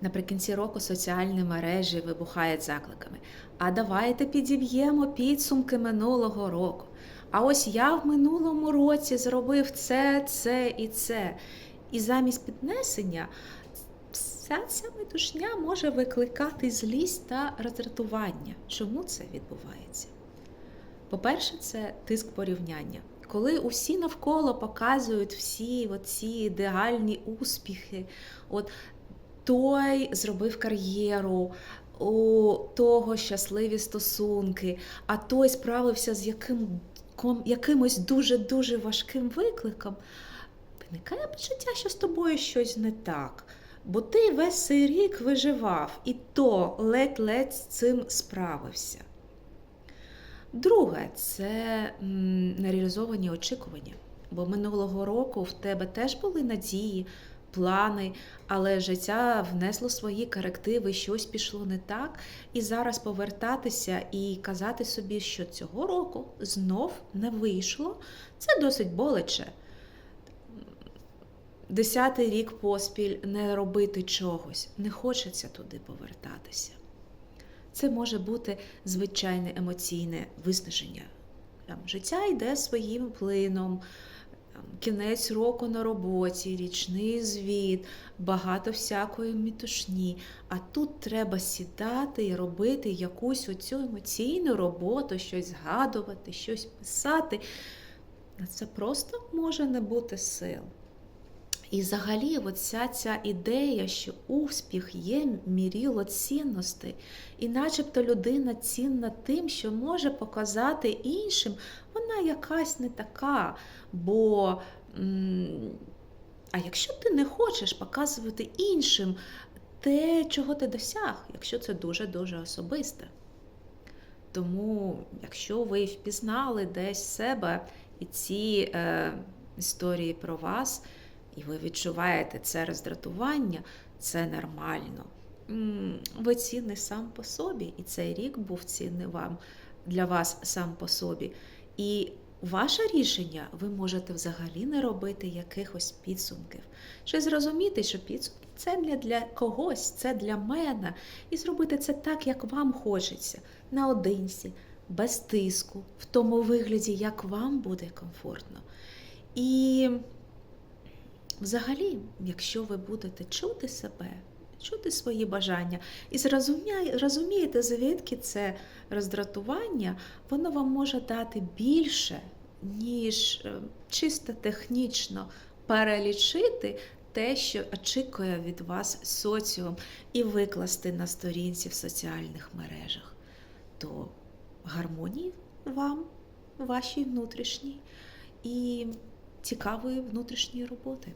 Наприкінці року соціальні мережі вибухають закликами. А давайте підіб'ємо підсумки минулого року. А ось я в минулому році зробив це, це і це. І замість піднесення вся ця метушня може викликати злість та роздратування. Чому це відбувається? По-перше, це тиск порівняння. Коли усі навколо показують всі оці ідеальні успіхи, от той зробив кар'єру, у того щасливі стосунки, а той справився з яким, ком- якимось дуже-дуже важким викликом, виникає почуття, що з тобою щось не так. Бо ти весь цей рік виживав, і то ледь-ледь з цим справився. Друге, це нереалізовані очікування. Бо минулого року в тебе теж були надії, плани, але життя внесло свої корективи, щось пішло не так. І зараз повертатися і казати собі, що цього року знов не вийшло, це досить боляче. Десятий рік поспіль не робити чогось, не хочеться туди повертатися. Це може бути звичайне емоційне виснаження. Там, життя йде своїм плином, кінець року на роботі, річний звіт, багато всякої мітушні. А тут треба сідати і робити якусь оцю емоційну роботу, щось згадувати, щось писати. На це просто може не бути сил. І взагалі, оця ця ідея, що успіх є міріло цінностей, і начебто людина цінна тим, що може показати іншим, вона якась не така. Бо а якщо ти не хочеш показувати іншим те, чого ти досяг, якщо це дуже-дуже особисте. Тому, якщо ви впізнали десь себе і ці е, історії про вас, і ви відчуваєте це роздратування, це нормально. Ви цінний сам по собі, і цей рік був цінний вам для вас сам по собі. І ваше рішення ви можете взагалі не робити якихось підсумків. Чи зрозуміти, що підсумки це не для когось, це для мене. І зробити це так, як вам хочеться, наодинці, без тиску, в тому вигляді, як вам буде комфортно. І Взагалі, якщо ви будете чути себе, чути свої бажання і розумієте, звідки це роздратування, воно вам може дати більше, ніж е, чисто технічно перелічити те, що очікує від вас соціум, і викласти на сторінці в соціальних мережах. То гармонії вам, вашій внутрішній і цікавої внутрішньої роботи.